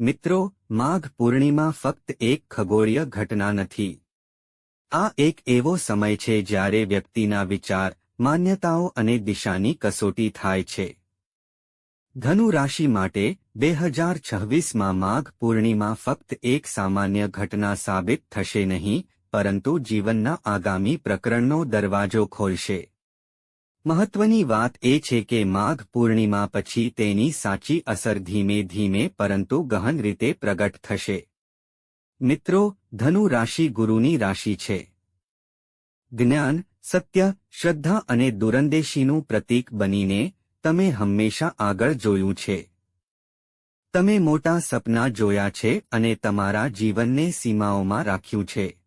મિત્રો, માઘ પૂર્ણિમા ફક્ત એક ખગોળીય ઘટના નથી. આ એક એવો સમય છે જ્યારે વ્યક્તિના વિચાર, માન્યતાઓ અને દિશાની કસોટી થાય છે. ધનુ રાશિ માટે બે હજાર છવ્વીસમાં માઘ પૂર્ણિમા ફક્ત એક સામાન્ય ઘટના સાબિત થશે નહીં, પરંતુ જીવનના આગામી પ્રકરણનો દરવાજો ખોલશે. મહત્વની વાત એ છે કે માઘ પૂર્ણિમા પછી તેની સાચી અસર ધીમે ધીમે પરંતુ ગહન રીતે પ્રગટ થશે. મિત્રો, ધનુ રાશિ ગુરુની રાશિ છે. જ્ઞાન, સત્ય, શ્રદ્ધા અને દુરંદેશીનું પ્રતીક બનીને તમે હંમેશા આગળ જોયું છે. તમે મોટા સપના જોયા છે અને તમારા જીવનને સીમાઓમાં રાખ્યું છે.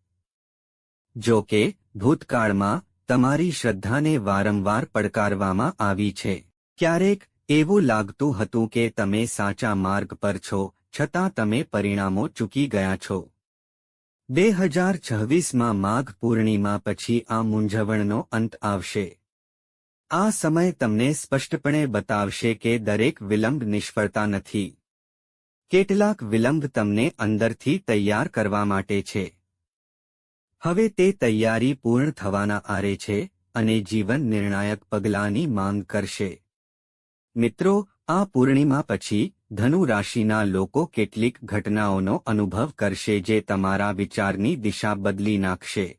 જો કે, ભૂતકાળમાં તમારી શ્રદ્ધાને વારંવાર પડકારવામાં આવી છે. ક્યારેક એવું લાગતું હતું કે તમે સાચા માર્ગ પર છો, છતાં તમે પરિણામો ચૂકી ગયા છો. બે હજાર છવ્વીસમાં માઘ પૂર્ણિમા પછી આ મૂંઝવણનો અંત આવશે. આ સમય તમને સ્પષ્ટપણે બતાવશે કે દરેક વિલંબ નિષ્ફળતા નથી. કેટલાક વિલંબ તમને અંદરથી તૈયાર કરવા માટે છે. હવે તે તૈયારી પૂર્ણ થવાના આરે છે અને જીવન નિર્ણાયક પગલાંની માંગ કરશે. મિત્રો, આ પૂર્ણિમા પછી ધનુ રાશિના લોકો કેટલીક ઘટનાઓનો અનુભવ કરશે જે તમારા વિચારની દિશા બદલી નાખશે.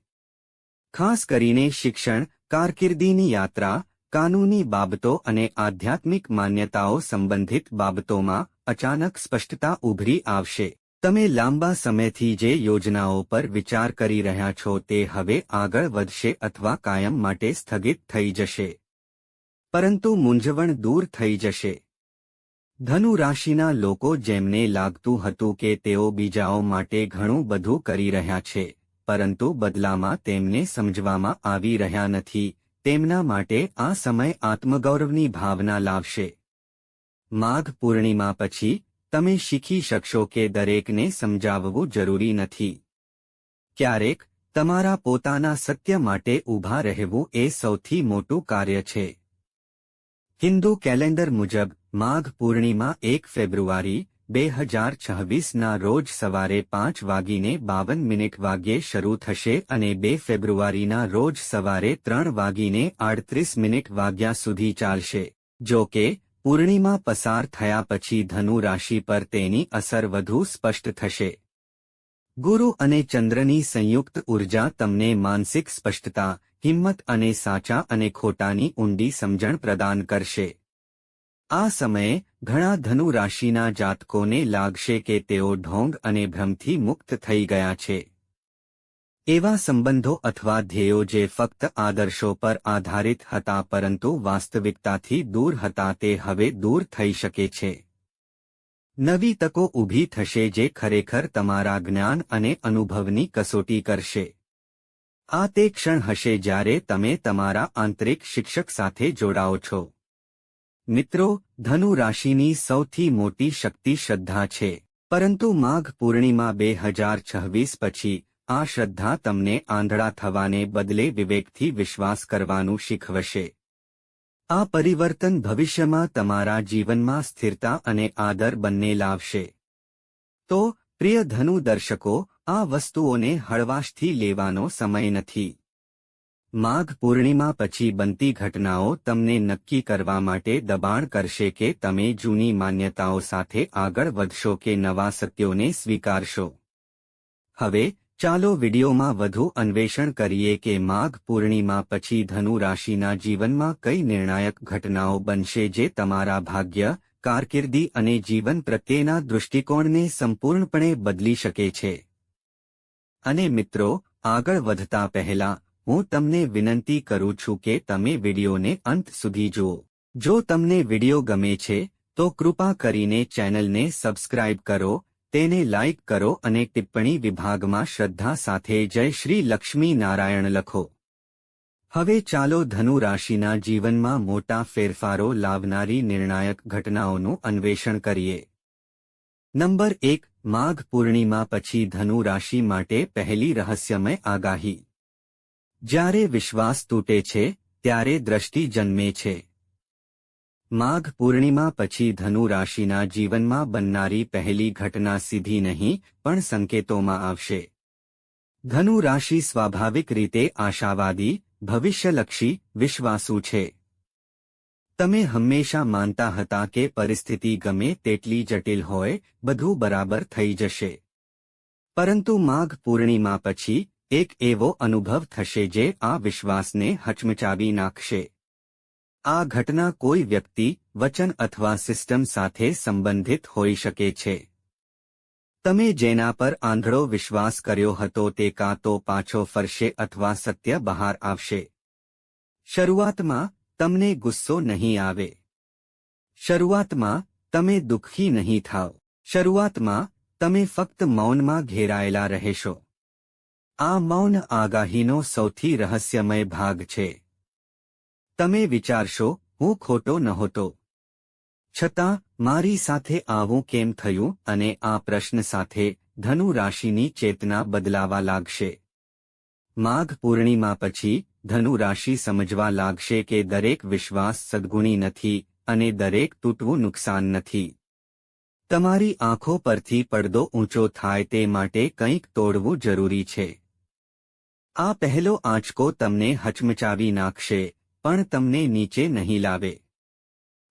ખાસ કરીને શિક્ષણ, કારકિર્દીની યાત્રા, કાનૂની બાબતો અને આધ્યાત્મિક માન્યતાઓ સંબંધિત બાબતોમાં અચાનક સ્પષ્ટતા ઉભરી આવશે. તમે લાંબા સમયથી જે યોજનાઓ પર વિચાર કરી રહ્યા છો તે હવે આગળ વધશે અથવા કાયમ માટે સ્થગિત થઈ જશે. પરંતુ મૂંઝવણ દૂર થઈ જશે. ધનુ રાશિના લોકો જેમને લાગતું હતું કે તેઓ બીજાઓ માટે ઘણું બધું કરી રહ્યા છે, પરંતુ બદલામાં તેમને સમજવામાં આવી રહ્યા નથી, તેમના માટે આ સમય આત્મગૌરવની ભાવના લાવશે. માઘ પૂર્ણિમા પછી તમે શીખી શકશો કે દરેકને સમજાવવું જરૂરી નથી. ક્યારેક, તમારા પોતાના સત્ય માટે ઊભા રહેવું એ સૌથી મોટું કાર્ય છે. હિન્દુ કેલેન્ડર મુજબ, માઘ પૂર્ણિમા એક ફેબ્રુઆરી, બે હજાર છવ્વીસના રોજ સવારે પાંચ વાગીને બાવન મિનિટ વાગ્યે શરૂ થશે અને બે ફેબ્રુઆરીના રોજ સવારે ત્રણ વાગીને આડત્રીસ મિનિટ વાગ્યા સુધી ચાલશે. જો કે પૂર્ણિમા પસાર થયા પછી ધનુ રાશિ પર તેની અસર વધુ સ્પષ્ટ થશે. ગુરુ અને ચંદ્રની સંયુક્ત ઊર્જા તમને માનસિક સ્પષ્ટતા, હિંમત અને સાચા અને ખોટાની ઊંડી સમજણ પ્રદાન કરશે. આ સમયે ઘણા ધનુ રાશિના જાતકોને લાગશે કે તેઓ ઢોંગ અને ભ્રમથી મુક્ત થઈ ગયા છે. એવા સંબંધો અથવા ધ્યેયો જે ફક્ત આદર્શો પર આધારિત હતા પરંતુ વાસ્તવિકતાથી દૂર હતા તે હવે દૂર થઈ શકે છે. નવી તકો ઊભી થશે જે ખરેખર તમારા જ્ઞાન અને અનુભવની કસોટી કરશે. આ તે ક્ષણ હશે જ્યારે તમે તમારા આંતરિક શિક્ષક સાથે જોડાઓ છો. મિત્રો, ધનુ રાશિની સૌથી મોટી શક્તિ શ્રદ્ધા છે. પરંતુ માઘ પૂર્ણિમા બે હજાર છવ્વીસ પછી આ શ્રદ્ધા તમને આંધળા થવાને બદલે વિવેકથી વિશ્વાસ કરવાનું શીખવશે. આ પરિવર્તન ભવિષ્યમાં તમારા જીવનમાં સ્થિરતા અને આદર બંને લાવશે. તો, પ્રિય ધનુ દર્શકો, આ વસ્તુઓને હળવાશથી લેવાનો સમય નથી. માઘ પૂર્ણિમા પછી બનતી ઘટનાઓ તમને નક્કી કરવા માટે દબાણ કરશે કે તમે જૂની માન્યતાઓ સાથે આગળ વધશો કે નવા સત્યોને સ્વીકારશો. હવે ચાલો વિડીયોમાં વધુ અન્વેષણ કરીએ કે માઘ પૂર્ણિમા પછી ધનુ રાશિના જીવનમાં કઈ નિર્ણાયક ઘટનાઓ બનશે જે તમારા ભાગ્ય, કારકિર્દી અને જીવન પ્રત્યેના દૃષ્ટિકોણને સંપૂર્ણપણે બદલી શકે છે. અને મિત્રો, આગળ વધતા પહેલા, હું તમને વિનંતી કરું છું કે તમે વિડીયોને અંત સુધી જુઓ. જો તમને વીડિયો ગમે છે, તો કૃપા કરીને ચેનલને સબસ્ક્રાઇબ કરો તેને લાઇક કરો અને ટિપ્પણી વિભાગમાં શ્રદ્ધા સાથે જય શ્રી લક્ષ્મી નારાયણ લખો. હવે ચાલો ધનુ રાશિના જીવનમાં મોટા ફેરફારો લાવનારી નિર્ણાયક ઘટનાઓનું અન્વેષણ કરીએ. નંબર એક, માઘ પૂર્ણિમા પછી ધનુ રાશિ માટે પહેલી રહસ્યમય આગાહી. જ્યારે વિશ્વાસ તૂટે છે, ત્યારે દ્રષ્ટિ જન્મે છે. માઘ પૂર્ણિમા પછી ધનુ રાશિના જીવનમાં બનનારી પહેલી ઘટના સીધી નહીં, પણ સંકેતોમાં આવશે. ધનુ રાશિ સ્વાભાવિક રીતે આશાવાદી, ભવિષ્યલક્ષી, વિશ્વાસુ છે. તમે હંમેશા માનતા હતા કે પરિસ્થિતિ ગમે તેટલી જટિલ હોય, બધું બરાબર થઈ જશે. પરંતુ માઘ પૂર્ણિમા પછી, એક એવો અનુભવ થશે જે આ વિશ્વાસને હચમચાવી નાખશે. આ ઘટના કોઈ વ્યક્તિ, વચન અથવા સિસ્ટમ સાથે સંબંધિત હોઈ શકે છે. તમે જેના પર આંધળો વિશ્વાસ કર્યો હતો તે કાં તો પાછો ફરશે અથવા સત્ય બહાર આવશે. શરૂઆતમાં, તમને ગુસ્સો નહીં આવે. શરૂઆતમાં, તમે દુઃખી નહીં થાવ. શરૂઆતમાં, તમે ફક્ત મૌનમાં ઘેરાયેલા રહેશો. આ મૌન આગાહીનો સૌથી રહસ્યમય ભાગ છે. તમે વિચારશો, હું ખોટો નહોતો. છતાં, મારી સાથે આવું કેમ થયું અને આ પ્રશ્ન સાથે ધનુ રાશિની ચેતના બદલાવા લાગશે? માઘ પૂર્ણિમા પછી, ધનુ રાશિ સમજવા લાગશે કે દરેક વિશ્વાસ સદગુણી નથી અને દરેક તૂટવું નુકસાન નથી. તમારી આંખો પરથી પડદો ઊંચો થાય તે માટે કંઈક તોડવું જરૂરી છે. આ પહેલો આંચકો તમને હચમચાવી નાખશે. પણ તમને નીચે નહીં લાવે.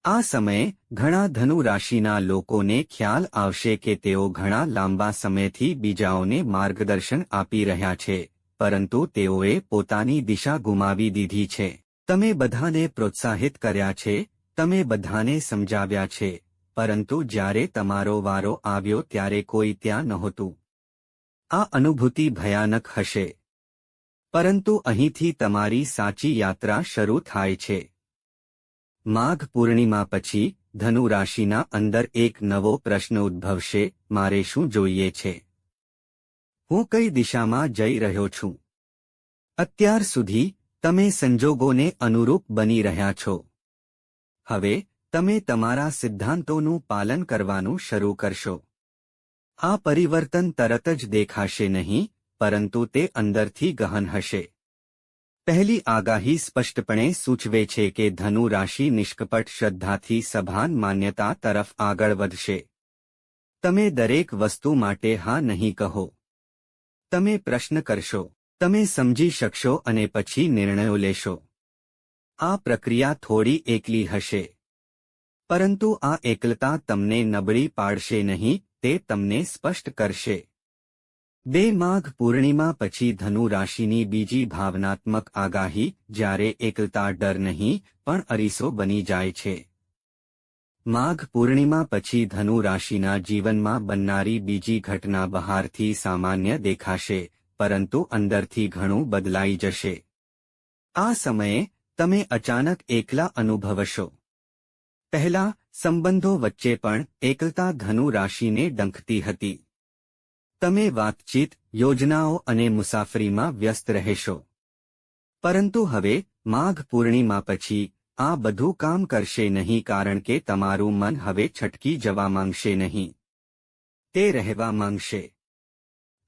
આ સમયે ઘણા ધનુ રાશિના લોકોને ખ્યાલ આવશે કે તેઓ ઘણા લાંબા સમયથી બીજાઓને માર્ગદર્શન આપી રહ્યા છે, પરંતુ તેઓએ પોતાની દિશા ગુમાવી દીધી છે. તમે બધાને પ્રોત્સાહિત કર્યા છે, તમે બધાને સમજાવ્યા છે, પરંતુ જ્યારે તમારો વારો આવ્યો ત્યારે કોઈ ત્યાં નહોતું. આ અનુભૂતિ ભયાનક હશે. પરંતુ અહીંથી તમારી સાચી યાત્રા શરૂ થાય છે. માઘ પૂર્ણિમા પછી ધનુ રાશિના અંદર એક નવો પ્રશ્ન ઉદ્ભવશે, મારે શું જોઈએ છે? હું કઈ દિશામાં જઈ રહ્યો છું? અત્યાર સુધી તમે સંજોગોને અનુરૂપ બની રહ્યા છો. હવે તમે તમારા સિદ્ધાંતોનું પાલન કરવાનું શરૂ કરશો. આ પરિવર્તન તરત જ દેખાશે નહીં પરંતુ તે અંદરથી ગહન હશે. પહેલી આગાહી સ્પષ્ટપણે સૂચવે છે કે ધનુ રાશિ નિષ્કપટ શ્રદ્ધાથી સભાન માન્યતા તરફ આગળ વધશે. તમે દરેક વસ્તુ માટે હા નહીં કહો. તમે પ્રશ્ન કરશો. તમે સમજી શકશો અને પછી નિર્ણયો લેશો. આ પ્રક્રિયા થોડી એકલી હશે. પરંતુ આ એકલતા તમને નબળી પાડશે નહીં, તે તમને સ્પષ્ટ કરશે. બે માઘ પૂર્ણિમા પછી ધનુ રાશિની બીજી ભાવનાત્મક આગાહી, જ્યારે એકલતા ડર નહીં, પણ અરીસો બની જાય છે. માઘ પૂર્ણિમા પછી ધનુ રાશિના જીવનમાં બનનારી બીજી ઘટના બહારથી સામાન્ય દેખાશે, પરંતુ અંદરથી ઘણું બદલાઈ જશે. આ સમયે, તમે અચાનક એકલા અનુભવશો. પહેલા, સંબંધો વચ્ચે પણ એકલતા ધનુ રાશિને ડંખતી હતી. તમે વાતચીત, યોજનાઓ અને મુસાફરીમાં વ્યસ્ત રહેશો. પરંતુ હવે, માઘ પૂર્ણિમા પછી, આ બધું કામ કરશે નહીં કારણ કે તમારું મન હવે છટકી જવા માંગશે નહીં. તે રહેવા માંગશે.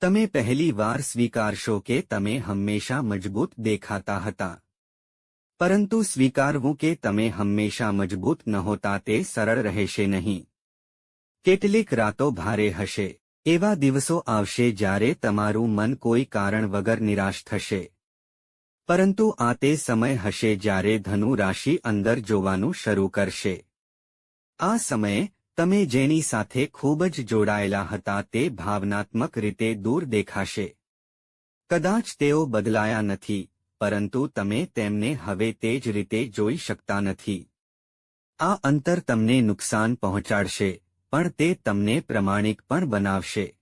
તમે પહેલી વાર સ્વીકારશો કે તમે હંમેશા મજબૂત દેખાતા હતા. પરંતુ સ્વીકારવું કે તમે હંમેશા મજબૂત નહોતા તે સરળ રહેશે નહીં. કેટલીક રાતો ભારે હશે. એવા દિવસો આવશે જ્યારે તમારું મન કોઈ કારણ વગર નિરાશ થશે. પરંતુ આ તે સમય હશે જ્યારે ધનુ રાશિ અંદર જોવાનું શરૂ કરશે. આ સમયે, તમે જેની સાથે ખૂબ જ જોડાયેલા હતા તે ભાવનાત્મક રીતે દૂર દેખાશે. કદાચ તેઓ બદલાયા નથી, પરંતુ તમે તેમને હવે તે જ રીતે જોઈ શકતા નથી. આ અંતર તમને નુકસાન પહોંચાડશે. પણ તે તમને પ્રમાણિક પણ બનાવશે.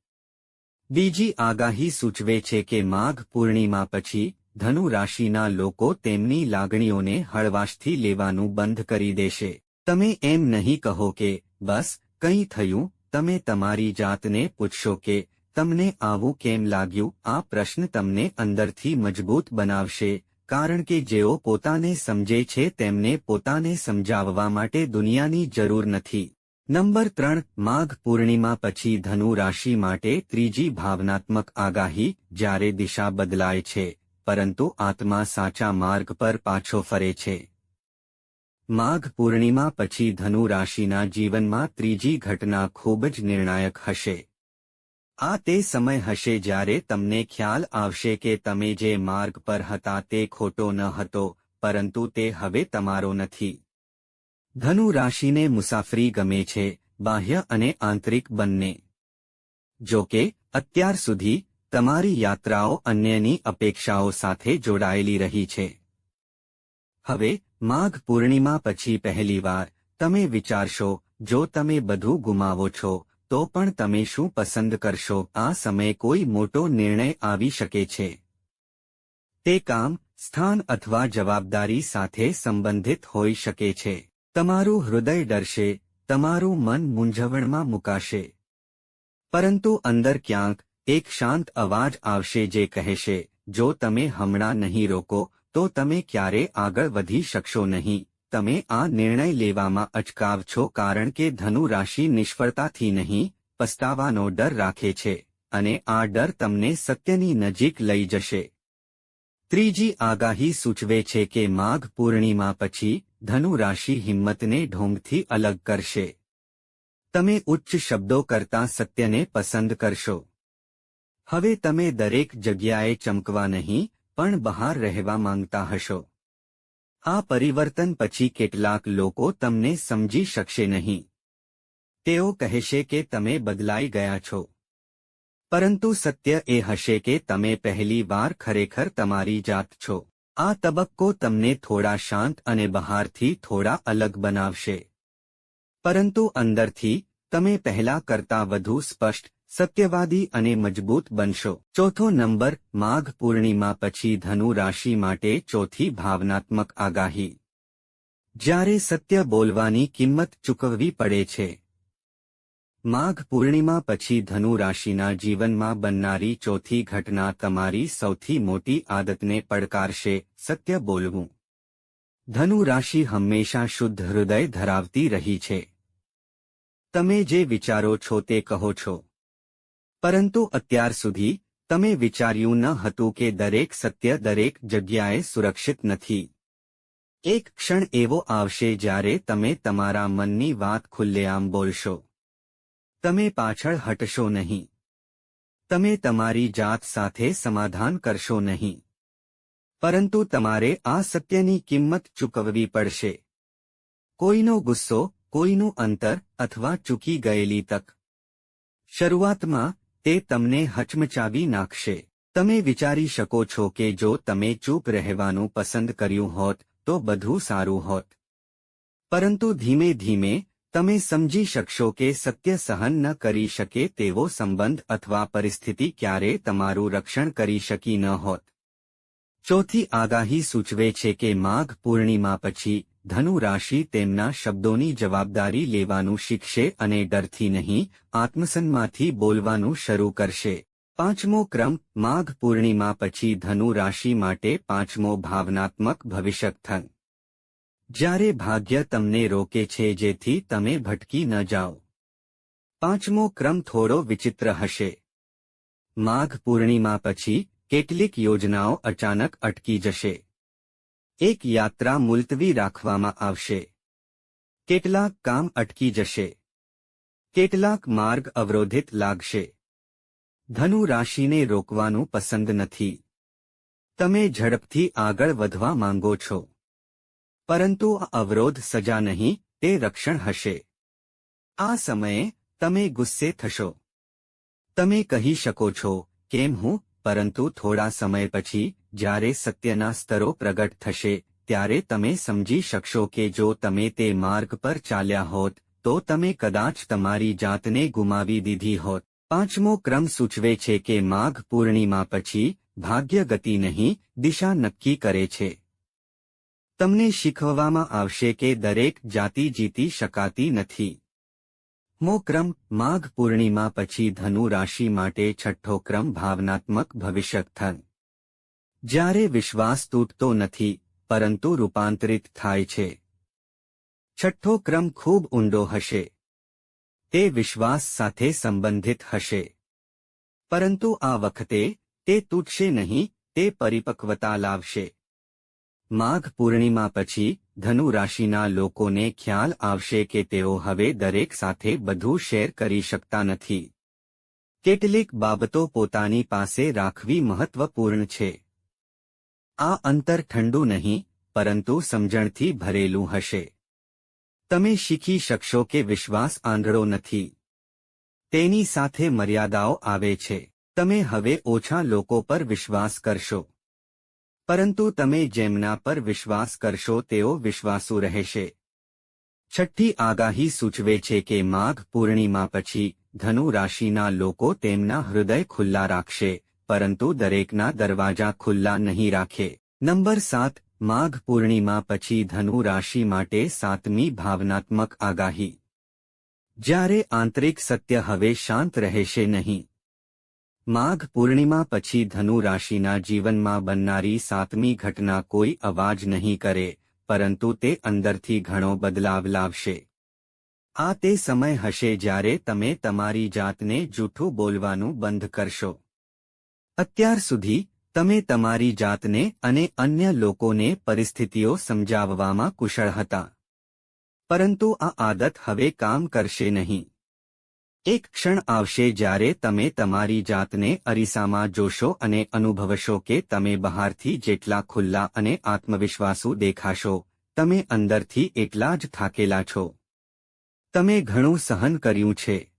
બીજી આગાહી સૂચવે છે કે માઘ પૂર્ણિમા પછી ધનુ રાશિના લોકો તેમની લાગણીઓને હળવાશથી લેવાનું બંધ કરી દેશે. તમે એમ નહીં કહો કે, બસ, કંઈ થયું? તમે તમારી જાતને પૂછશો કે, તમને આવું કેમ લાગ્યું? આ પ્રશ્ન તમને અંદરથી મજબૂત બનાવશે, કારણ કે જેઓ પોતાને સમજે છે તેમને પોતાને સમજાવવા માટે દુનિયાની જરૂર નથી. નંબર ત્રણ, માઘ પૂર્ણિમા પછી ધનુ રાશિ માટે ત્રીજી ભાવનાત્મક આગાહી, જ્યારે દિશા બદલાય છે, પરંતુ આત્મા સાચા માર્ગ પર પાછો ફરે છે. માઘ પૂર્ણિમા પછી ધનુ રાશિના જીવનમાં ત્રીજી ઘટના ખૂબ જ નિર્ણાયક હશે. આ તે સમય હશે જ્યારે તમને ખ્યાલ આવશે કે તમે જે માર્ગ પર હતા તે ખોટો ન હતો, પરંતુ તે હવે તમારો નથી. ધનુ રાશિને મુસાફરી ગમે છે, બાહ્ય અને આંતરિક બંને. જો કે, અત્યાર સુધી તમારી યાત્રાઓ અન્યની અપેક્ષાઓ સાથે જોડાયેલી રહી છે. હવે, માઘ પૂર્ણિમા પછી પહેલીવાર તમે વિચારશો, જો તમે બધું ગુમાવો છો, તો પણ તમે શું પસંદ કરશો? આ સમયે કોઈ મોટો નિર્ણય આવી શકે છે. તે કામ, સ્થાન અથવા જવાબદારી સાથે સંબંધિત હોઈ શકે છે. તમારું હૃદય ડરશે, તમારું મન મૂંઝવણમાં મુકાશે. પરંતુ અંદર ક્યાંક એક શાંત અવાજ આવશે જે કહેશે, જો તમે હમણાં નહીં રોકો, તો તમે ક્યારે આગળ વધી શકશો નહીં. તમે આ નિર્ણય લેવામાં અચકાવ છો કારણ કે ધનુ રાશિ નિષ્ફળતાથી નહીં, પસ્તાવાનો ડર રાખે છે, અને આ ડર તમને સત્યની નજીક લઈ જશે. ત્રીજી આગાહી સૂચવે છે કે માઘ પૂર્ણિમા પછી ધનુ રાશિ હિંમતને ઢોંગથી અલગ કરશે તમે ઉચ્ચ શબ્દો કરતાં સત્યને પસંદ કરશો હવે તમે દરેક જગ્યાએ ચમકવા નહીં પણ બહાર રહેવા માંગતા હશો આ પરિવર્તન પછી કેટલાક લોકો તમને સમજી શકશે નહીં તેઓ કહેશે કે તમે બદલાઈ ગયા છો પરંતુ સત્ય એ હશે કે તમે પહેલી વાર ખરેખર તમારી જાત છો આ તબક્કો તમને થોડા શાંત અને બહારથી થોડા અલગ બનાવશે. પરંતુ અંદરથી, તમે પહેલા કરતા વધુ સ્પષ્ટ, સત્યવાદી અને મજબૂત બનશો. ચોથો નંબર, માઘ પૂર્ણિમા પછી ધનુ રાશિ માટે ચોથી ભાવનાત્મક આગાહી. જ્યારે સત્ય બોલવાની કિંમત ચૂકવવી પડે છે. માઘ પૂર્ણિમા પછી ધનુ રાશિના જીવનમાં બનનારી ચોથી ઘટના તમારી સૌથી મોટી આદતને પડકારશે, સત્ય બોલવું. ધનુ રાશિ હંમેશા શુદ્ધ હૃદય ધરાવતી રહી છે. તમે જે વિચારો છો તે કહો છો. પરંતુ અત્યાર સુધી, તમે વિચાર્યું ન હતું કે દરેક સત્ય દરેક જગ્યાએ સુરક્ષિત નથી. એક ક્ષણ એવો આવશે જ્યારે તમે તમારા મનની વાત ખુલ્લેઆમ બોલશો. તમે પાછળ હટશો નહીં. તમે તમારી જાત સાથે સમાધાન કરશો નહીં. પરંતુ તમારે આ સત્યની કિંમત ચૂકવવી પડશે. કોઈનો ગુસ્સો, કોઈનું અંતર અથવા ચૂકી ગયેલી તક. શરૂઆતમાં, તે તમને હચમચાવી નાખશે. તમે વિચારી શકો છો કે જો તમે ચૂપ રહેવાનું પસંદ કર્યું હોત, તો બધું સારું હોત. પરંતુ ધીમે ધીમે તમે સમજી શકશો કે સત્ય સહન ન કરી શકે તેવો સંબંધ અથવા પરિસ્થિતિ ક્યારે તમારું રક્ષણ કરી શકી ન હોત. ચોથી આગાહી સૂચવે છે કે માઘ પૂર્ણિમા પછી ધનુ રાશિ તેમના શબ્દોની જવાબદારી લેવાનું શીખશે અને ડરથી નહીં આત્મસન્માંથી બોલવાનું શરૂ કરશે. પાંચમો ક્રમ, માઘ પૂર્ણિમા પછી ધનુ રાશિ માટે પાંચમો ભાવનાત્મક ભવિષ્યથન જ્યારે ભાગ્ય તમને રોકે છે જેથી તમે ભટકી ન જાઓ. પાંચમો ક્રમ થોડો વિચિત્ર હશે. માઘ પૂર્ણિમા પછી કેટલીક યોજનાઓ અચાનક અટકી જશે. એક યાત્રા મુલતવી રાખવામાં આવશે. કેટલાક કામ અટકી જશે. કેટલાક માર્ગ અવરોધિત લાગશે. ધનુ રાશિને રોકવાનું પસંદ નથી. તમે ઝડપથી આગળ વધવા માંગો છો. પરંતુ આ અવરોધ સજા નહીં, તે રક્ષણ હશે. આ સમયે તમે ગુસ્સે થશો. તમે કહી શકો છો, કેમ હું? પરંતુ થોડા સમય પછી, જ્યારે સત્યના સ્તરો પ્રગટ થશે, ત્યારે તમે સમજી શકશો કે જો તમે તે માર્ગ પર ચાલ્યા હોત, તો તમે કદાચ તમારી જાતને ગુમાવી દીધી હોત. પાંચમો ક્રમ સૂચવે છે કે માઘ પૂર્ણિમા પછી ભાગ્ય ગતિ નહીં, દિશા નક્કી કરે છે. તમને શીખવવામાં આવશે કે દરેક જાતિ જીતી શકાતી નથી. મો ક્રમ, માઘ પૂર્ણિમા પછી ધનુ રાશિ માટે છઠ્ઠો ક્રમ ભાવનાત્મક ભવિષ્યથન જ્યારે વિશ્વાસ તૂટતો નથી, પરંતુ રૂપાંતરિત થાય છે. છઠ્ઠો ક્રમ ખૂબ ઊંડો હશે. તે વિશ્વાસ સાથે સંબંધિત હશે. પરંતુ આ વખતે તે તૂટશે નહીં, તે પરિપક્વતા લાવશે. માઘ પૂર્ણિમા પછી ધનુ રાશિના લોકોને ખ્યાલ આવશે કે તેઓ હવે દરેક સાથે બધું શેર કરી શકતા નથી. કેટલીક બાબતો પોતાની પાસે રાખવી મહત્વપૂર્ણ છે. આ અંતર ઠંડુ નહીં, પરંતુ સમજણથી ભરેલું હશે. તમે શીખી શકશો કે વિશ્વાસ આંધળો નથી. તેની સાથે મર્યાદાઓ આવે છે. તમે હવે ઓછા લોકો પર વિશ્વાસ કરશો. પરંતુ તમે જેમના પર વિશ્વાસ કરશો તેઓ વિશ્વાસુ રહેશે. છઠ્ઠી આગાહી સૂચવે છે કે માઘ પૂર્ણિમા પછી ધનુ રાશિના લોકો તેમના હૃદય ખુલ્લા રાખશે, પરંતુ દરેકના દરવાજા ખુલ્લા નહીં રાખે. નંબર સાત, માઘ પૂર્ણિમા પછી ધનુ રાશિ માટે સાતમી ભાવનાત્મક આગાહી. જ્યારે આંતરિક સત્ય હવે શાંત રહેશે નહીં માઘ પૂર્ણિમા પછી ધનુ રાશિના જીવનમાં બનનારી સાતમી ઘટના કોઈ અવાજ નહીં કરે, પરંતુ તે અંદરથી ઘણો બદલાવ લાવશે. આ તે સમય હશે જ્યારે તમે તમારી જાતને જૂઠું બોલવાનું બંધ કરશો. અત્યાર સુધી, તમે તમારી જાતને અને અન્ય લોકોને પરિસ્થિતિઓ સમજાવવામાં કુશળ હતા. પરંતુ આ આદત હવે કામ કરશે નહીં. એક ક્ષણ આવશે જ્યારે તમે તમારી જાતને અરીસામાં જોશો અને અનુભવશો કે તમે બહારથી જેટલા ખુલ્લા અને આત્મવિશ્વાસુ દેખાશો, તમે અંદરથી એટલા જ થાકેલા છો. તમે ઘણું સહન કર્યું છે.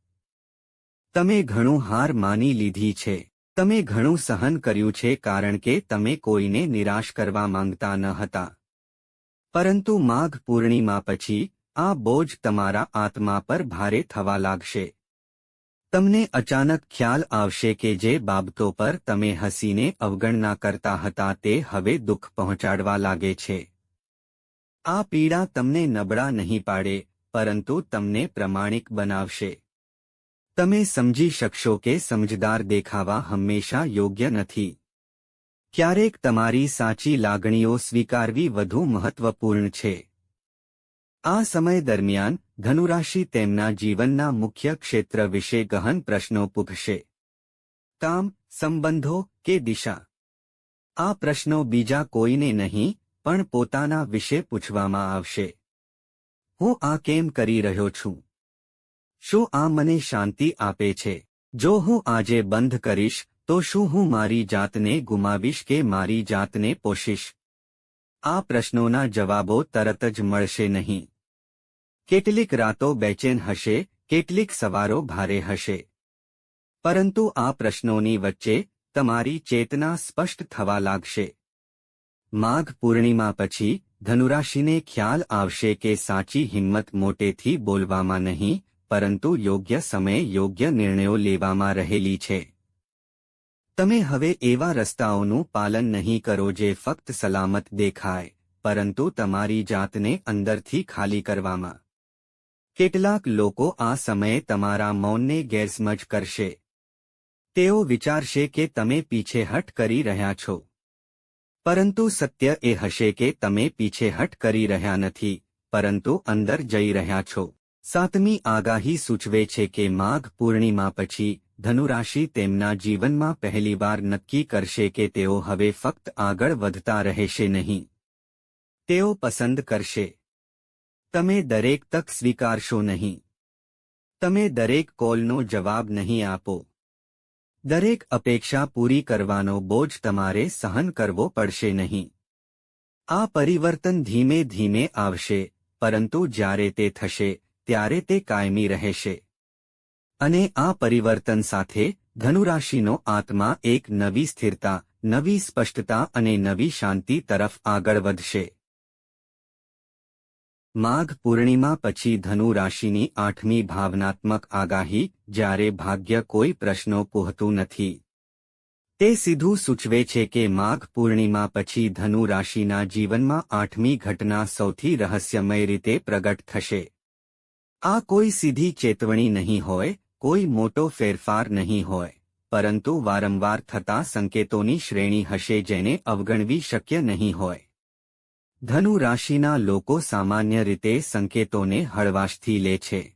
તમે ઘણું હાર માની લીધી છે. તમે ઘણું સહન કર્યું છે કારણ કે તમે કોઈને નિરાશ કરવા માંગતા ન હતા. પરંતુ માઘ પૂર્ણિમા પછી, આ બોજ તમારા આત્મા પર ભારે થવા લાગશે. તમને અચાનક ખ્યાલ આવશે કે જે બાબતો પર તમે હસીને અવગણના કરતા હતા તે હવે દુઃખ પહોંચાડવા લાગે છે. આ પીડા તમને નબળા નહીં પાડે, પરંતુ તમને પ્રમાણિક બનાવશે. તમે સમજી શકશો કે સમજદાર દેખાવા હંમેશા યોગ્ય નથી. ક્યારેક તમારી સાચી લાગણીઓ સ્વીકારવી વધુ મહત્વપૂર્ણ છે. આ સમય દરમિયાન ધનુરાશિ તેમના જીવનના મુખ્ય ક્ષેત્ર વિશે ગહન પ્રશ્નો પૂછશે. કામ, સંબંધો કે દિશા? આ પ્રશ્નો બીજા કોઈને નહીં, પણ પોતાના વિશે પૂછવામાં આવશે. હું આ કેમ કરી રહ્યો છું? શું આ મને શાંતિ આપે છે? જો હું આજે બંધ કરીશ, તો શું હું મારી જાતને ગુમાવીશ કે મારી જાતને પોષીશ? આ પ્રશ્નોના જવાબો તરત જ મળશે નહીં. કેટલીક રાતો બેચેન હશે, કેટલીક સવારો ભારે હશે. પરંતુ આ પ્રશ્નોની વચ્ચે તમારી ચેતના સ્પષ્ટ થવા લાગશે. માઘ પૂર્ણિમા પછી ધનુરાશિને ખ્યાલ આવશે કે સાચી હિંમત મોટેથી બોલવામાં નહીં, પરંતુ યોગ્ય સમયે યોગ્ય નિર્ણયો લેવામાં રહેલી છે. તમે હવે એવા રસ્તાઓનું પાલન નહીં કરો જે ફક્ત સલામત દેખાય, પરંતુ તમારી જાતને અંદરથી ખાલી કરવામાં કેટલાક લોકો આ સમયે તમારા મૌનને ગેરસમજ કરશે. તેઓ વિચારશે કે તમે પીછેહટ કરી રહ્યા છો. પરંતુ સત્ય એ હશે કે તમે પીછેહટ કરી રહ્યા નથી, પરંતુ અંદર જઈ રહ્યા છો. સાતમી આગાહી સૂચવે છે કે માઘ પૂર્ણિમા પછી ધનુરાશિ તેમના જીવનમાં પહેલીવાર નક્કી કરશે કે તેઓ હવે ફક્ત આગળ વધતા રહેશે નહીં. તેઓ પસંદ કરશે. તમે દરેક તક સ્વીકારશો નહીં. તમે દરેક કોલનો જવાબ નહીં આપો. દરેક અપેક્ષા પૂરી કરવાનો બોજ તમારે સહન કરવો પડશે નહીં. આ પરિવર્તન ધીમે ધીમે આવશે, પરંતુ જ્યારે તે થશે, ત્યારે તે કાયમી રહેશે. અને આ પરિવર્તન સાથે ધનુરાશિનો આત્મા એક નવી સ્થિરતા, નવી સ્પષ્ટતા અને નવી શાંતિ તરફ આગળ વધશે. માઘ પૂર્ણિમા પછી ધનુ રાશિની આઠમી ભાવનાત્મક આગાહી, જ્યારે ભાગ્ય કોઈ પ્રશ્નો પૂહતું નથી. તે સીધું સૂચવે છે કે માઘ પૂર્ણિમા પછી ધનુ રાશિના જીવનમાં આઠમી ઘટના સૌથી રહસ્યમય રીતે પ્રગટ થશે. આ કોઈ સીધી ચેતવણી નહીં હોય, કોઈ મોટો ફેરફાર નહીં હોય, પરંતુ વારંવાર થતા સંકેતોની શ્રેણી હશે જેને અવગણવી શક્ય નહીં હોય. ધનુ રાશિના લોકો સામાન્ય રીતે સંકેતોને હળવાશથી લે છે.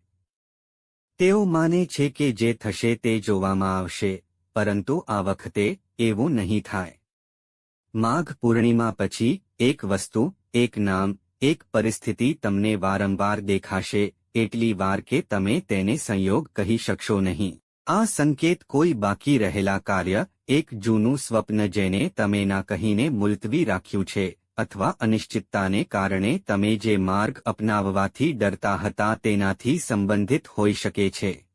તેઓ માને છે કે જે થશે તે જોવામાં આવશે, પરંતુ આ વખતે એવું નહીં થાય. માઘ પૂર્ણિમા પછી એક વસ્તુ, એક નામ, એક પરિસ્થિતિ તમને વારંવાર દેખાશે, એટલી વાર કે તમે તેને સંયોગ કહી શકશો નહીં. આ સંકેત કોઈ બાકી રહેલા કાર્ય, એક જૂનું સ્વપ્ન જેને તમે ના કહીને મુલતવી રાખ્યું છે અથવા અનિશ્ચિતતાને કારણે તમે જે માર્ગ અપનાવવાથી ડરતા હતા તેનાથી સંબંધિત હોઈ શકે છે.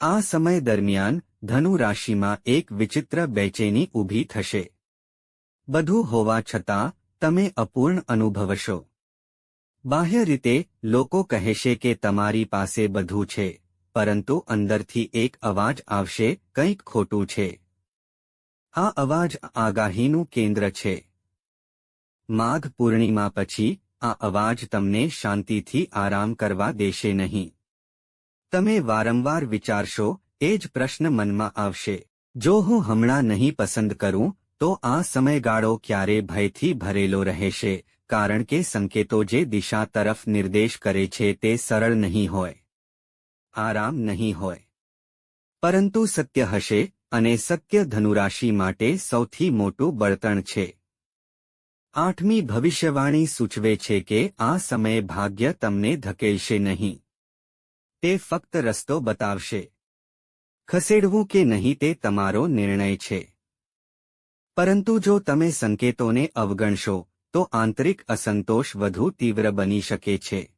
આ સમય દરમિયાન ધનુ રાશિમાં એક વિચિત્ર બેચેની ઊભી થશે. બધું હોવા છતાં, તમે અપૂર્ણ અનુભવશો. બાહ્ય રીતે, લોકો કહેશે કે તમારી પાસે બધું છે, પરંતુ અંદરથી એક અવાજ આવશે, કંઈક ખોટું છે. આ અવાજ આગાહીનું કેન્દ્ર છે. માઘ પૂર્ણિમા પછી આ અવાજ તમને શાંતિથી આરામ કરવા દેશે નહીં. તમે વારંવાર વિચારશો, એ જ પ્રશ્ન મનમાં આવશે. જો હું હમણાં નહીં પસંદ કરું, તો આ સમયગાળો ક્યારે ભયથી ભરેલો રહેશે, કારણ કે સંકેતો જે દિશા તરફ નિર્દેશ કરે છે તે સરળ નહીં હોય. આરામ નહીં હોય. પરંતુ સત્ય હશે અને સત્ય ધનુરાશિ માટે સૌથી મોટું બળતણ છે. આઠમી ભવિષ્યવાણી સૂચવે છે કે આ સમયે ભાગ્ય તમને ધકેલશે નહીં. તે ફક્ત રસ્તો બતાવશે. ખસેડવું કે નહીં તે તમારો નિર્ણય છે. પરંતુ જો તમે સંકેતોને અવગણશો, તો આંતરિક અસંતોષ વધુ તીવ્ર બની શકે છે.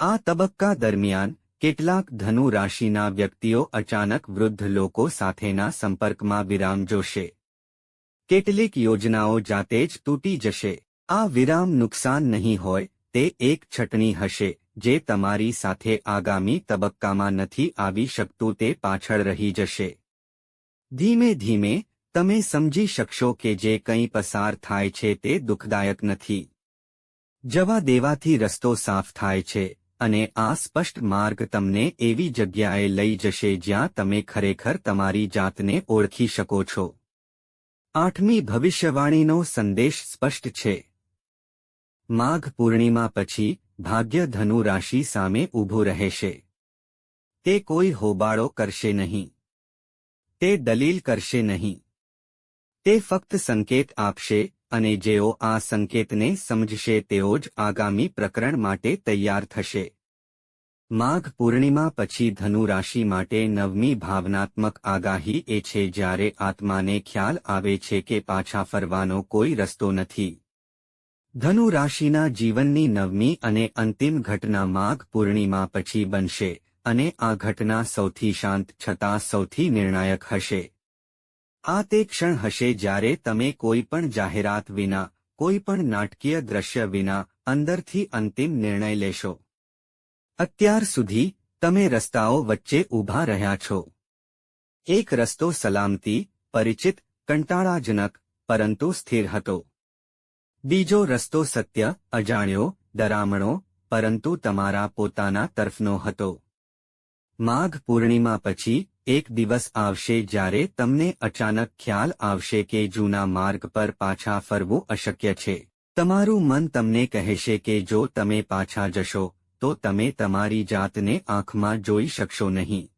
આ તબક્કા દરમિયાન, કેટલાક ધનુ રાશિના વ્યક્તિઓ અચાનક વૃદ્ધ લોકો સાથેના સંપર્કમાં વિરામ જોશે. કેટલીક યોજનાઓ જાતે જ તૂટી જશે. આ વિરામ નુકસાન નહીં હોય, તે એક છટણી હશે, જે તમારી સાથે આગામી તબક્કામાં નથી આવી શકતું, તે પાછળ રહી જશે. ધીમે ધીમે, તમે સમજી શકશો કે જે કંઈ પસાર થાય છે, તે દુઃખદાયક નથી. જવા દેવાથી રસ્તો સાફ થાય છે, અને આ સ્પષ્ટ માર્ગ તમને એવી જગ્યાએ લઈ જશે જ્યાં તમે ખરેખર તમારી જાતને ઓળખી શકો છો. આઠમી ભવિષ્યવાણીનો સંદેશ સ્પષ્ટ છે. માઘ પૂર્ણિમા પછી ભાગ્ય ધનુ રાશિ સામે ઊભું રહેશે. તે કોઈ હોબાળો કરશે નહીં. તે દલીલ કરશે નહીં. તે ફક્ત સંકેત આપશે અને જેઓ આ સંકેતને સમજશે તેઓ જ આગામી પ્રકરણ માટે તૈયાર થશે. માઘ પૂર્ણિમા પછી ધનુ રાશિ માટે નવમી ભાવનાત્મક આગાહી એ છે જ્યારે આત્માને ખ્યાલ આવે છે કે પાછા ફરવાનો કોઈ રસ્તો નથી. ધનુ રાશિના જીવનની નવમી અને અંતિમ ઘટના માઘ પૂર્ણિમા પછી બનશે અને આ ઘટના સૌથી શાંત છતાં સૌથી નિર્ણાયક હશે. આ તે ક્ષણ હશે જ્યારે તમે કોઈ પણ જાહેરાત વિના, કોઈ પણ નાટકીય દ્રશ્ય વિના અંદરથી અંતિમ નિર્ણય લેશો. અત્યાર સુધી તમે રસ્તાઓ વચ્ચે ઊભા રહ્યા છો. એક રસ્તો સલામતી, પરિચિત, કંટાળાજનક, પરંતુ સ્થિર હતો. બીજો રસ્તો સત્ય, અજાણ્યો, ડરામણો, પરંતુ તમારા પોતાના તરફનો હતો. માઘ પૂર્ણિમા પછી એક દિવસ આવશે જ્યારે તમને અચાનક ખ્યાલ આવશે કે જૂના માર્ગ પર પાછા ફરવું અશક્ય છે. તમારું મન તમને કહેશે કે જો તમે પાછા જશો તો તમે તમારી જાતને આંખમાં જોઈ શકશો નહીં.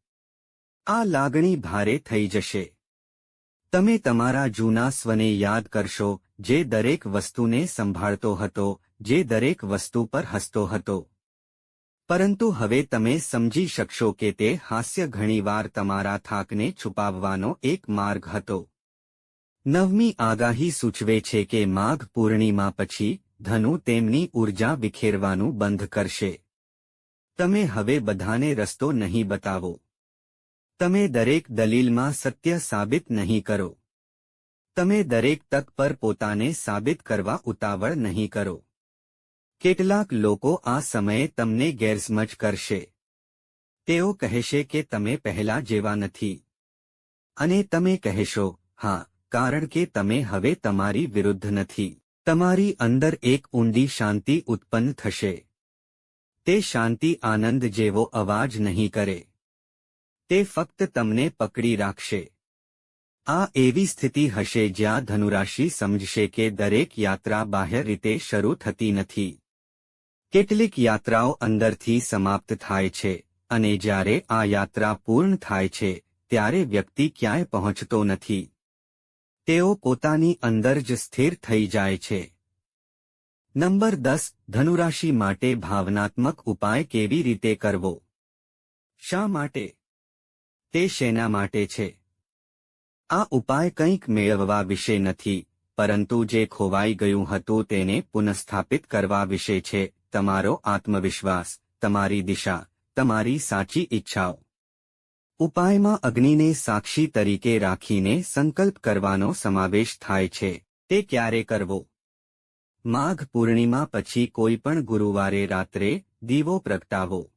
આ લાગણી ભારે થઈ જશે. તમે તમારા જૂના સ્વને યાદ કરશો, જે દરેક વસ્તુને સંભાળતો હતો, જે દરેક વસ્તુ પર હસતો હતો. પરંતુ હવે તમે સમજી શકશો કે તે હાસ્ય ઘણીવાર તમારા થાકને છુપાવવાનો એક માર્ગ હતો. નવમી આગાહી સૂચવે છે કે માઘ પૂર્ણિમા પછી ધનુ તેમની ઊર્જા વિખેરવાનું બંધ કરશે. તમે હવે બધાને રસ્તો નહીં બતાવો. તમે દરેક દલીલમાં સત્ય સાબિત નહીં કરો. તમે દરેક તક પર પોતાને સાબિત કરવા ઉતાવળ નહીં કરો. કેટલાક લોકો આ સમયે તમને ગેરસમજ કરશે. તેઓ કહેશે કે તમે પહેલા જેવા નથી. અને તમે કહેશો, હા, કારણ કે તમે હવે તમારી વિરુદ્ધ નથી. તમારી અંદર એક ઊંડી શાંતિ ઉત્પન્ન થશે. તે શાંતિ આનંદ જેવો અવાજ નહીં કરે. તે ફક્ત તમને પકડી રાખશે. આ એવી સ્થિતિ હશે જ્યાં ધનુરાશિ સમજશે કે દરેક યાત્રા બાહ્ય રીતે શરૂ થતી નથી. કેટલીક યાત્રાઓ અંદરથી સમાપ્ત થાય છે, અને જ્યારે આ યાત્રા પૂર્ણ થાય છે, ત્યારે વ્યક્તિ ક્યાંય પહોંચતો નથી. તેઓ પોતાની અંદર જ સ્થિર થઈ જાય છે. નંબર દસ, ધનુરાશિ માટે ભાવનાત્મક ઉપાય કેવી રીતે કરવો? શા માટે? તે શેના માટે છે? આ ઉપાય કંઈક મેળવવા વિશે નથી, પરંતુ જે ખોવાઈ ગયું હતું તેને પુનઃસ્થાપિત કરવા વિશે છે. તમારો આત્મવિશ્વાસ, તમારી દિશા, તમારી સાચી ઈચ્છાઓ. ઉપાયમાં અગ્નિને સાક્ષી તરીકે રાખીને સંકલ્પ કરવાનો સમાવેશ થાય છે. તે ક્યારે કરવો? માઘ પૂર્ણિમા પછી કોઈ પણ ગુરુવારે રાત્રે દીવો પ્રગટાવો.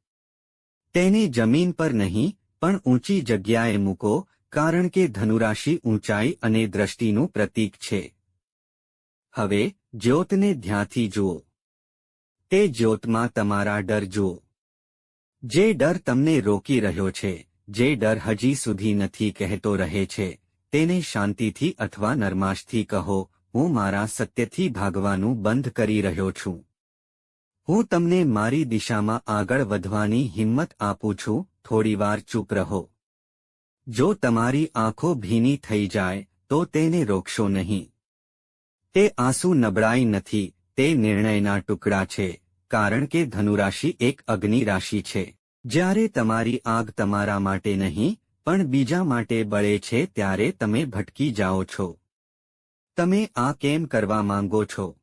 તેને જમીન પર નહીં, પણ ઊંચી જગ્યાએ મૂકો, કારણ કે ધનુરાશિ ઊંચાઈ અને દ્રષ્ટિનું પ્રતીક છે. હવે, જ્યોતને ધ્યાનથી જુઓ. તે જ્યોતમાં તમારા ડર જુઓ. જે ડર તમને રોકી રહ્યો છે, જે ડર હજી સુધી નથી કહેતો રહે છે, તેને શાંતિથી અથવા નરમાશથી કહો હું મારા સત્યથી ભાગવાનું બંધ કરી રહ્યો છું. હું તમને મારી દિશામાં આગળ વધવાની હિંમત આપું છું, થોડીવાર ચૂપ રહો. જો તમારી આંખો ભીની થઈ જાય, તો તેને રોકશો નહીં. તે આંસુ નબળાઈ નથી, તે નિર્ણયના ટુકડા છે, કારણ કે ધનુરાશિ એક અગ્નિ રાશિ છે. જ્યારે તમારી આગ તમારા માટે નહીં, પણ બીજા માટે બળે છે, ત્યારે તમે ભટકી જાઓ છો. તમે આ કેમ કરવા માંગો છો?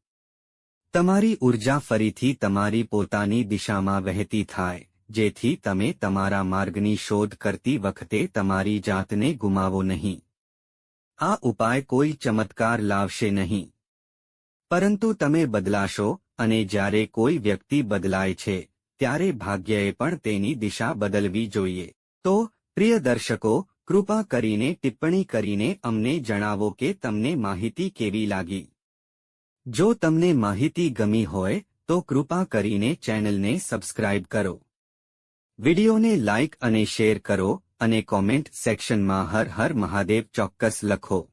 તમારી ઊર્જા ફરીથી તમારી પોતાની દિશામાં વહેતી થાય, જેથી તમે તમારા માર્ગની શોધ કરતી વખતે તમારી જાતને ગુમાવો નહીં. આ ઉપાય કોઈ ચમત્કાર લાવશે નહીં. પરંતુ તમે બદલાશો અને જ્યારે કોઈ વ્યક્તિ બદલાય છે, ત્યારે ભાગ્યએ પણ તેની દિશા બદલવી જોઈએ. તો, પ્રિય દર્શકો કૃપા કરીને ટિપ્પણી કરીને અમને જણાવો કે તમને માહિતી કેવી લાગી. જો તમને માહિતી ગમી હોય, તો કૃપા કરીને ચેનલને સબસ્ક્રાઇબ કરો. વિડિયોને લાઇક અને શેર કરો અને કોમેન્ટ સેક્શનમાં હર હર મહાદેવ ચોક્કસ લખો.